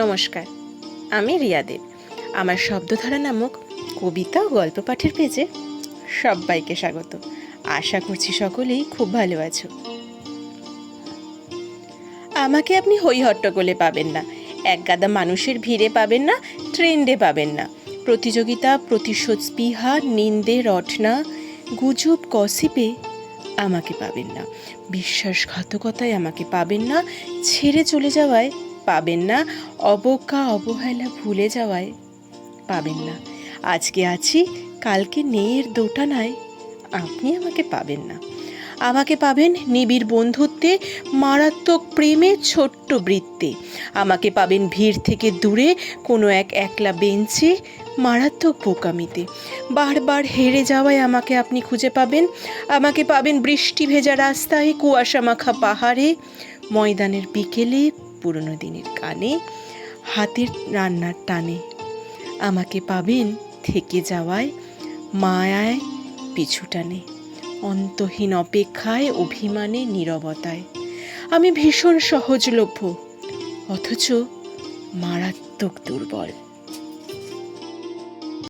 নমস্কার, আমি রিয়াদের আমার শব্দধারা নামক কবিতা ও গল্প পাঠের পেজে সবাইকে স্বাগত। আশা করছি সকলেই খুব ভালো আছো। আমাকে আপনি হই হট্টগোলে পাবেন না, এক গাদা মানুষের ভিড়ে পাবেন না, ট্রেন্ডে পাবেন না। প্রতিযোগিতা, প্রতিশোধ স্পৃহা, নিন্দে রটনা, গুজব কসিপে আমাকে পাবেন না। বিশ্বাসঘাতকতায় আমাকে পাবেন না, ছেড়ে চলে যাওয়ায় পাবেন না। অবজ্ঞা, অবহেলা ভুলে যাওয়ায় পাবেন না। আজকে আছি, কালকে নেয়ের দোটানায়। আপনি আমাকে পাবেন না। আমাকে পাবেন নিবিড় বন্ধুত্বে, মারাত্মক প্রেমে ছোট্ট বৃত্তে। আমাকে পাবেন ভিড় থেকে দূরে, কোনো এক একলা বেঞ্চে, মারাত্মক বোকামিতে। বারবার হেরে যাওয়ায় আমাকে আপনি খুঁজে পাবেন। আমাকে পাবেন বৃষ্টি ভেজা রাস্তায়, কুয়াশা মাখা পাহাড়ে, ময়দানের বিকেলে পুরনো দিনের কানে হাতের রান্নার টানে। আমাকে পাবেন থেকে যাওয়ায় মায়ায় পিছু টানে, অন্তহীন অপেক্ষায়, অভিমানে, নিরবতায়। আমি ভীষণ সহজলভ্য, অথচ মারাত্মক দুর্বল।